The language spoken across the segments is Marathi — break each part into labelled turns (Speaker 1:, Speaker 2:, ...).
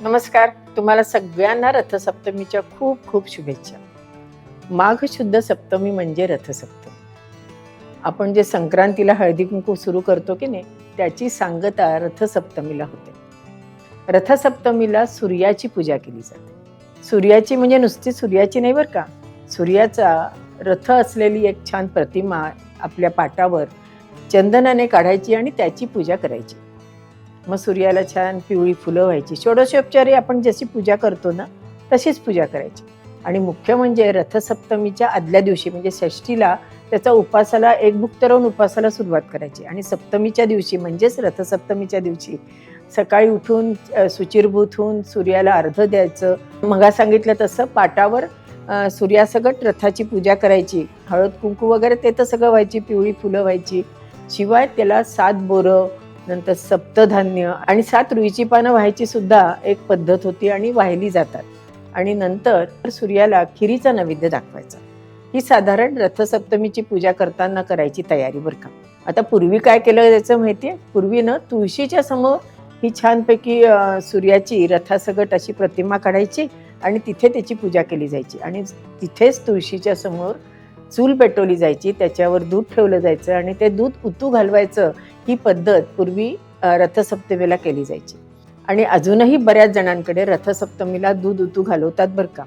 Speaker 1: नमस्कार. तुम्हाला सगळ्यांना रथसप्तमीच्या खूप खूप शुभेच्छा. माघ शुद्ध सप्तमी म्हणजे रथसप्तमी. आपण जे संक्रांतीला हळदी कुंकू सुरू करतो की नाही त्याची सांगता रथसप्तमीला होते. रथसप्तमीला सूर्याची पूजा केली जाते. सूर्याची म्हणजे नुसती सूर्याची नाही बरं का? सूर्याचा रथ असलेली एक छान प्रतिमा आपल्या पाटावर चंदनाने काढायची आणि त्याची पूजा करायची. मग सूर्याला छान पिवळी फुलं व्हायची. षोडशोपचारी आपण जशी पूजा करतो ना तशीच पूजा करायची. आणि मुख्य म्हणजे रथसप्तमीच्या आदल्या दिवशी म्हणजे षष्टीला त्याचा उपासाला एक भुक्त राहून उपासाला सुरुवात करायची. आणि सप्तमीच्या दिवशी म्हणजेच रथसप्तमीच्या दिवशी सकाळी उठून सुचिरभूत होऊन सूर्याला अर्ध द्यायचं. मगा सांगितलं तसं पाटावर सूर्यासकट रथाची पूजा करायची. हळद कुंकू वगैरे ते तर सगळं व्हायची पिवळी फुलं व्हायची. शिवाय त्याला सात बोरं नंतर सप्तधान्य आणि सात रुईची पानं व्हायची सुद्धा एक पद्धत होती आणि वाहिली जातात. आणि नंतर सूर्याला खिरीचा नैवेद्य दाखवायचा. ही साधारण रथसप्तमीची पूजा करताना करायची तयारी बरं का. आता पूर्वी काय केलं त्याचं आहे पूर्वी ना तुळशीच्या समोर ही छानपैकी सूर्याची रथासगट अशी प्रतिमा काढायची आणि तिथे त्याची पूजा केली जायची. आणि तिथेच तुळशीच्या समोर चूल पेटवली जायची त्याच्यावर दूध ठेवलं जायचं आणि ते दूध उतू घालवायचं ही पद्धत पूर्वी रथसप्तमीला केली जायची. आणि अजूनही बऱ्याच जणांकडे रथसप्तमीला दूध उतू घालवतात बरं का.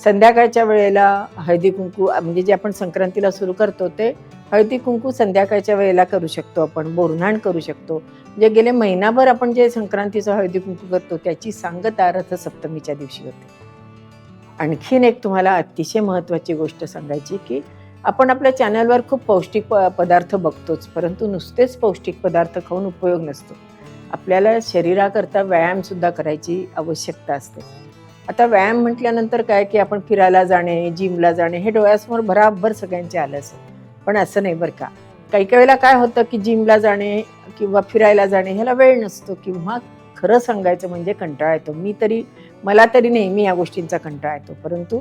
Speaker 1: संध्याकाळच्या वेळेला हळदी कुंकू म्हणजे जे आपण संक्रांतीला सुरू करतो ते हळदी कुंकू संध्याकाळच्या वेळेला करू शकतो आपण बोरणाण करू शकतो. म्हणजे गेले महिनाभर आपण जे संक्रांतीचं हळदी कुंकू करतो त्याची सांगता रथसप्तमीच्या दिवशी होते. आणखीन एक तुम्हाला अतिशय महत्त्वाची गोष्ट सांगायची की आपण आपल्या चॅनलवर खूप पौष्टिक पदार्थ बघतोच परंतु नुसतेच पौष्टिक पदार्थ खाऊन उपयोग नसतो. आपल्याला शरीराकरता व्यायामसुद्धा करायची आवश्यकता असते. आता व्यायाम म्हटल्यानंतर काय की आपण फिरायला जाणे जिमला जाणे हे डोळ्यासमोर भराभर सगळ्यांचे आलं असेल. पण असं नाही बरं का. काही काही वेळेला काय होतं की जिमला जाणे किंवा फिरायला जाणे ह्याला वेळ नसतो. किंवा खरं सांगायचं म्हणजे कंटाळा येतो. मी तरी मला तरी नेहमी या गोष्टींचा कंटाळा येतो. परंतु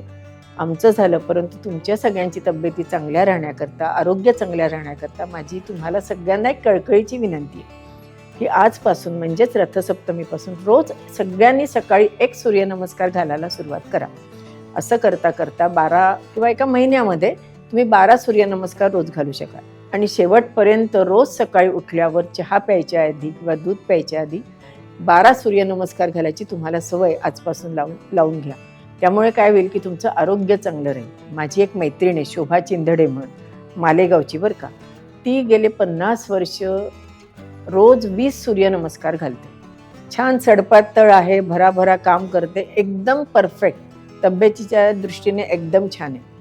Speaker 1: आमचं झालं परंतु तुमच्या सगळ्यांची तब्येती चांगल्या राहण्याकरता आरोग्य चांगल्या राहण्याकरता माझी तुम्हाला सगळ्यांना एक कळकळीची विनंती आहे. की आजपासून म्हणजेच रथसप्तमीपासून रोज सगळ्यांनी सकाळी एक सूर्यनमस्कार घालायला सुरुवात करा. असं करता करता बारा किंवा एका महिन्यामध्ये तुम्ही बारा सूर्यनमस्कार रोज घालू शकाल. आणि शेवटपर्यंत रोज सकाळी उठल्यावर चहा प्यायच्या आधी किंवा दूध प्यायच्या आधी बारा सूर्यनमस्कार घालायची तुम्हाला सवय आजपासून लावून लावून घ्या. त्यामुळे काय होईल की तुमचं आरोग्य चांगलं राहील. माझी एक मैत्रीण आहे शोभा चिंधडे म्हणून मालेगावची बरं का. ती गेले पन्नास वर्ष रोज वीस सूर्यनमस्कार घालते. छान सडपातळ आहे भराभरा काम करते एकदम परफेक्ट. तब्येतीच्या दृष्टीने एकदम छान आहे.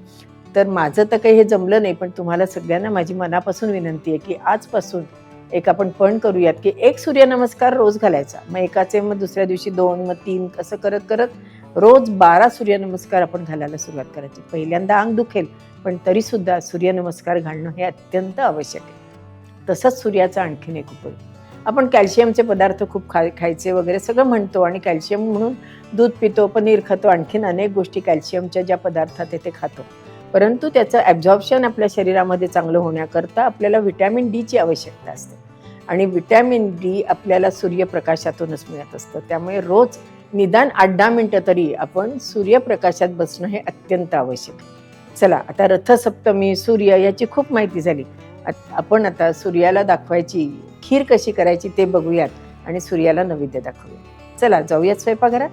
Speaker 1: तर माझं तर काही हे जमलं नाही पण तुम्हाला सगळ्यांना माझी मनापासून विनंती आहे की आजपासून एक आपण पण करूयात की एक सूर्यनमस्कार रोज घालायचा. मग एकाचे मग दुसऱ्या दिवशी दोन मग तीन असं करत करत रोज बारा सूर्यनमस्कार आपण घालायला सुरुवात करायची. पहिल्यांदा अंग दुखेल पण तरीसुद्धा सूर्यनमस्कार घालणं हे अत्यंत आवश्यक आहे. तसंच सूर्याचा आणखीन एक उपयोग. आपण कॅल्शियमचे पदार्थ खूप खा खायचे वगैरे सगळं म्हणतो आणि कॅल्शियम म्हणून दूध पितो पनीर खातो आणखीन अनेक गोष्टी कॅल्शियमच्या ज्या पदार्थात ते ते खातो. परंतु त्याचं ॲब्झॉर्प्शन आपल्या शरीरामध्ये चांगलं होण्याकरता आपल्याला व्हिटॅमिन डीची आवश्यकता असते. आणि व्हिटॅमिन डी आपल्याला सूर्यप्रकाशातूनच मिळत असतं. त्यामुळे रोज निदान आठ दहा मिनटं तरी आपण सूर्यप्रकाशात बसणं हे अत्यंत आवश्यक. चला आता रथसप्तमी सूर्य याची खूप माहिती झाली. आपण आता सूर्याला दाखवायची खीर कशी करायची ते बघूयात आणि सूर्याला नैवेद्य दाखवूया चला जाऊयात स्वयंपाकघरात.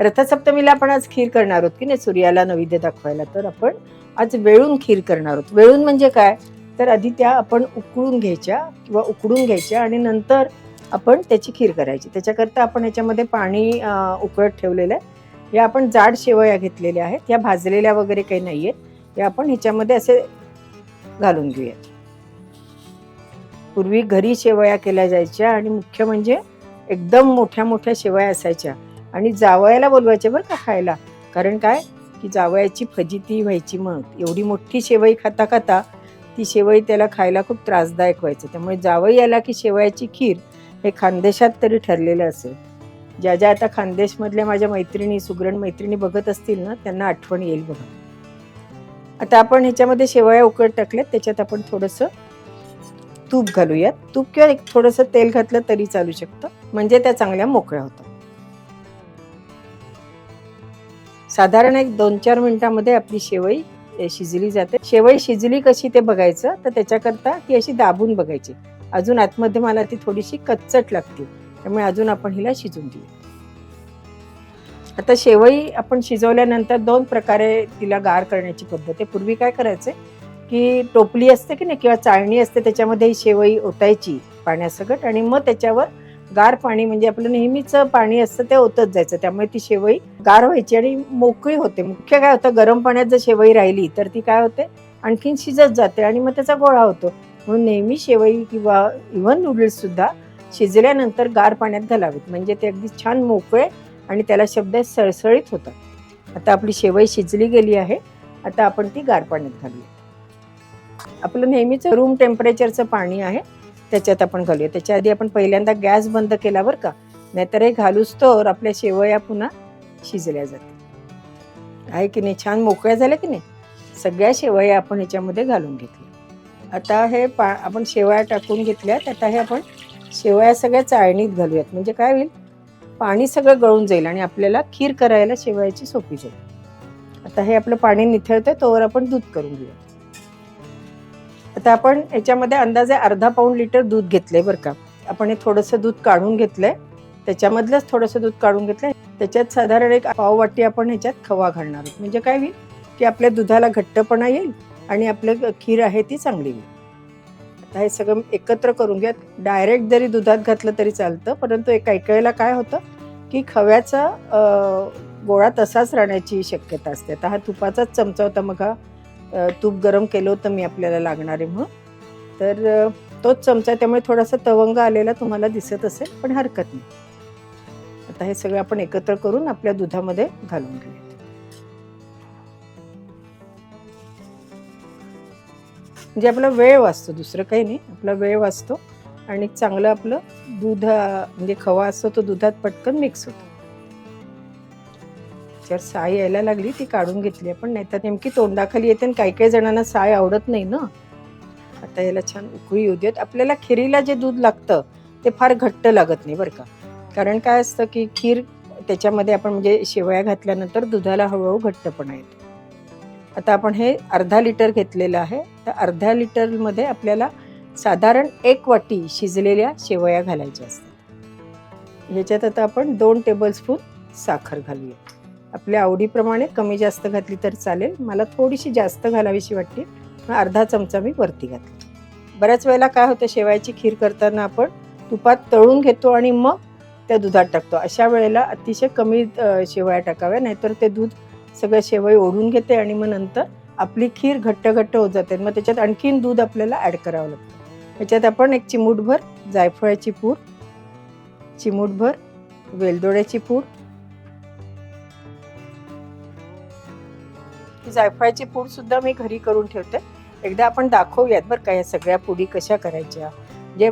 Speaker 1: रथसप्तमीला आपण आज खीर करणार आहोत की नाही? सूर्याला नैवेद्य दाखवायला. तर आपण आज वेळून खीर करणार आहोत. वेळून म्हणजे काय? तर आधी त्या आपण उकळून घ्यायच्या किंवा उकडून घ्यायच्या आणि नंतर आपण त्याची खीर करायची. त्याच्याकरता आपण याच्यामध्ये पाणी उकळत ठेवलेलं आहे. या आपण जाड शेवया घेतलेल्या आहेत. या भाजलेल्या वगैरे काही नाही आहेत या आपण ह्याच्यामध्ये असे घालून घेऊयात पूर्वी घरी शेवया केल्या जायच्या आणि मुख्य म्हणजे एकदम मोठ्या मोठ्या शेवया असायच्या. आणि जावयाला बोलवायचे बरं का खायला. कारण काय? की जावयाची फजिती व्हायची मग. एवढी मोठी शेवई खाता खाता ती शेवई त्याला खायला खूप त्रासदायक व्हायचं. त्यामुळे जावई आला की शेवयाची खीर हे खानदेशात तरी ठरलेलं असेल. ज्या ज्या आता खानदेशमधल्या माझ्या मैत्रिणी सुगरण मैत्रिणी बघत असतील ना त्यांना आठवण येईल बघा. आता आपण ह्याच्यामध्ये शेवया उकड टाकल्यात त्याच्यात आपण थोडंसं तूप घालूयात. तूप किंवा एक थोडंसं तेल घातलं तरी चालू शकतं. म्हणजे त्या चांगल्या मोकळ्या होतात. साधारण एक दोन चार मिनिटामध्ये आपली शेवई शिजली जाते. शेवई शिजली कशी ते बघायचं तर त्याच्याकरता ती अशी दाबून बघायची. अजून आतमध्ये मला ती थोडीशी कच्चट लागते त्यामुळे अजून आपण हिला शिजून देऊ. आता शेवई आपण शिजवल्यानंतर दोन प्रकारे तिला गार करण्याची पद्धत आहे. पूर्वी काय करायचे की टोपली असते की नाही किंवा चाळणी असते त्याच्यामध्ये ही शेवई ओतायची पाण्यासकट आणि मग त्याच्यावर गार पाणी म्हणजे आपलं नेहमीचं पाणी असतं ते ओतत जायचं. त्यामुळे ती शेवई गार व्हायची आणि मोकळी होते. मुख्य काय होतं गरम पाण्यात जर शेवई राहिली तर ती काय होते? आणखीन शिजत जाते आणि मग त्याचा गोळा होतो. म्हणून नेहमी शेवई किंवा इव्हन नूडल्ससुद्धा शिजल्यानंतर गार पाण्यात घालावेत. म्हणजे ते अगदी छान मोकळे आणि त्याला शब्द सळसळीत होतात. आता आपली शेवई शिजली गेली आहे. आता आपण ती गार पाण्यात घालूया. आपलं नेहमीचं रूम टेम्परेचरचं पाणी आहे. त्याच्यात आपण घालूया. त्याच्या आधी आपण पहिल्यांदा गॅस बंद केला बरं का? नाहीतर हे घालूच तर आपल्या शेवया पुन्हा शिजल्या जाते आहे की नाही? छान मोकळ्या झाल्या की नाही? सगळ्या शेवया आपण ह्याच्यामध्ये घालून घेतल्या. आता हे पा आपण शेवया टाकून घेतल्यात आता हे आपण शेवया सगळ्या चाळणीत घालूयात. म्हणजे काय होईल? पाणी सगळं गळून जाईल आणि आपल्याला खीर करायला शेवयाची सोपी जाईल. आता हे आपलं पाणी निथळतंय तोवर आपण दूध करून घेऊया. आता आपण याच्यामध्ये अंदाजे अर्धा पाऊण लिटर दूध घेतलंय बरं का. आपण हे थोडंसं दूध काढून घेतलंय. त्याच्यामधलंच थोडंसं दूध काढून घेतलंय. त्याच्यात साधारण एक पाववाटी आपण ह्याच्यात खवा घालणार आहोत. म्हणजे काय होईल? की आपल्या दुधाला घट्टपणा येईल आणि आपलं खीर आहे ती चांगली होईल. आता हे सगळं एकत्र करून घ्या. डायरेक्ट जरी दुधात घातलं तरी चालतं परंतु एक काही काय होतं की खव्याचा गोळा तसाच राहण्याची शक्यता असते. आता हा तुपाचाच चमचा होता मग हा तूप गरम केलं होतं मी आपल्याला लागणार आहे म्हणून. तर तोच चमचा त्यामुळे थोडासा तवंग आलेला तुम्हाला दिसत असेल पण हरकत नाही. आता हे सगळं आपण एकत्र करून आपल्या दुधामध्ये घालून घेऊया. म्हणजे आपला वेळ वाचतो दुसरं काही नाही. आपला वेळ वाचतो आणि चांगलं आपलं दूध म्हणजे खवा असतो तो दुधात पटकन मिक्स होतो. जर साय यायला लागली ती काढून घेतली आपण नाही तर नेमकी तोंडाखाली येते आणि काही काही जणांना साय आवडत नाही ना. आता याला छान उकळी येऊ देत. आपल्याला खिरीला जे दूध लागतं ते फार घट्ट लागत नाही बरं का. कारण काय असतं की खीर त्याच्यामध्ये आपण म्हणजे शेवया घातल्यानंतर दुधाला हळूहळू घट्टपणा येतो. आता आपण हे अर्धा लिटर घेतलेलं आहे. तर अर्ध्या लिटरमध्ये आपल्याला साधारण एक वाटी शिजलेल्या शेवया घालायच्या असतात. ह्याच्यात आता आपण दोन टेबलस्पून साखर घालूया. आपल्या आवडीप्रमाणे कमी जास्त घातली तर चालेल. मला थोडीशी जास्त घालावीशी वाटते. मग अर्धा चमचा मी वरती घातला. बऱ्याच वेळेला काय होतं शेवयाची खीर करताना आपण तुपात तळून घेतो आणि मग त्या दुधात टाकतो. अशा वेळेला अतिशय कमी शेवया टाकाव्या नाहीतर ते दूध सगळं शेवई ओढून घेते आणि मग नंतर आपली खीर घट्ट घट्ट होत जाते. मग त्याच्यात आणखीन दूध आपल्याला ॲड करावं लागतं. त्याच्यात आपण एक चिमूटभर जायफळाची पूड चिमूटभर वेलदोड्याची पूड जायफळाची पूड सुद्धा मी घरी करून ठेवते. एकदा आपण दाखवूयात बरं का या सगळ्या पुडी कशा करायच्या. जे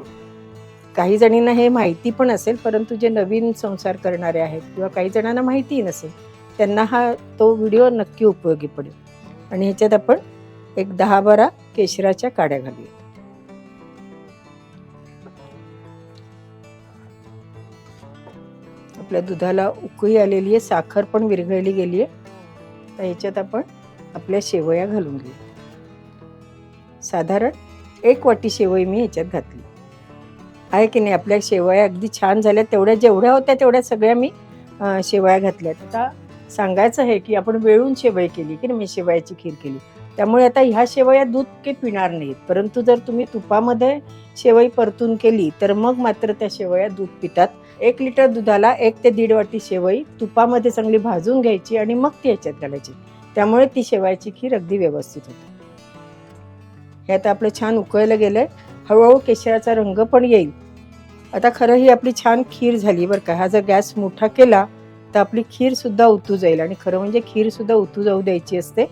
Speaker 1: काही जणींना हे माहिती पण असेल परंतु जे नवीन संसार करणारे आहेत किंवा काही जणांना माहिती नसेल त्यांना हा तो व्हिडिओ नक्की उपयोगी पडेल. आणि ह्याच्यात आपण एक दहा बारा केशराच्या काड्या घालूया. आपल्या दुधाला उकळी आलेली आहे साखर पण विरघळली गेली आहे. तर ह्याच्यात आपण आपल्या शेवया घालून घेऊ. साधारण एक वाटी शेवई मी ह्याच्यात घातली. आहे की नाही आपल्या शेवया अगदी छान झाल्या. तेवढ्या जेवढ्या होत्या तेवढ्या सगळ्या मी शेवया घातल्यात आता सांगायचं आहे की आपण वेळून शेवई केली की नाही मी शेवयाची खीर केली. त्यामुळे आता ह्या शेवया दूध काही पिणार नाहीत. परंतु जर तुम्ही तुपामध्ये शेवई परतून केली तर मग मात्र त्या शेवया दूध पितात. एक लिटर दुधाला एक ते दीड वाटी शेवई तुपामध्ये चांगली भाजून घ्यायची आणि मग ती ह्याच्यात घालायची. त्यामुळे ती शेवयाची खीर अगदी व्यवस्थित होते. हे आता आपलं छान उकळलं गेलंय. हळूहळू केशराचा रंग पण येईल. आता खरं ही आपली छान खीर झाली बरं का. हा जर गॅस मोठा केला तर आपली खीरसुद्धा उतू जाईल. आणि खरं म्हणजे खीरसुद्धा उतू जाऊ द्यायची असते.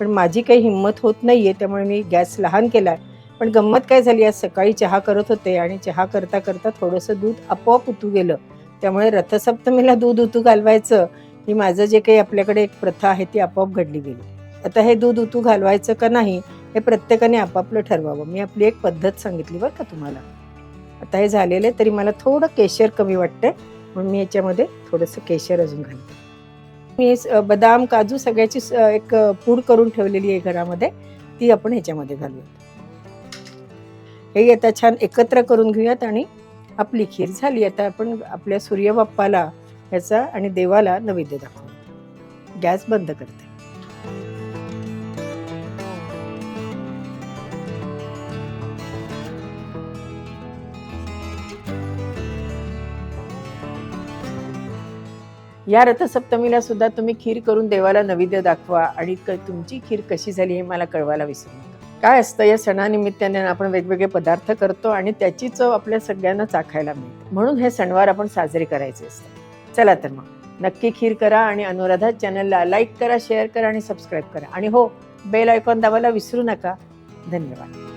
Speaker 1: पण माझी काही हिंमत होत नाही आहे त्यामुळे मी गॅस लहान केला आहे पण गंमत काय झाली आज सकाळी चहा करत होते आणि चहा करता करता थोडंसं दूध आपोआप उतू गेलं. त्यामुळे रथसप्तमीला दूध उतू घालवायचं ही माझं जे काही आपल्याकडे एक प्रथा आहे ती आपोआप घडली गेली. आता हे दूध उतू घालवायचं का नाही हे प्रत्येकाने आपापलं ठरवावं. मी आपली एक पद्धत सांगितली बरं का तुम्हाला. आता हे झालेलं आहे तरी मला थोडं केशर कमी वाटतंय. म्हणून मी याच्यामध्ये थोडंसं केशर अजून घालते. मी स- बदाम काजू सगळ्याची स- एक पूड करून ठेवलेली आहे घरामध्ये. ती आपण ह्याच्यामध्ये घालूयात. हे आता छान एकत्र करून घेऊयात आणि आपली खीर झाली. आता आपण आपल्या सूर्यबाप्पाला ह्याचा आणि देवाला नैवेद्य दाखवू गॅस बंद करते. या रथसप्तमीला सुद्धा तुम्ही खीर करून देवाला नैवेद्य दाखवा आणि क- तुमची खीर कशी झाली हे मला कळवायला विसरू नका. काय असतं या सणानिमित्ताने आपण वेगवेगळे पदार्थ करतो आणि त्याची चव आपल्या सगळ्यांना चाखायला मिळते. म्हणून हे सणवार आपण साजरे करायचे असतात. चला तर मग. नक्की खीर करा आणि अनुराधा चॅनलला लाईक करा शेअर करा आणि सबस्क्राईब करा. आणि हो बेल आयकॉन दाबायला विसरू नका. धन्यवाद.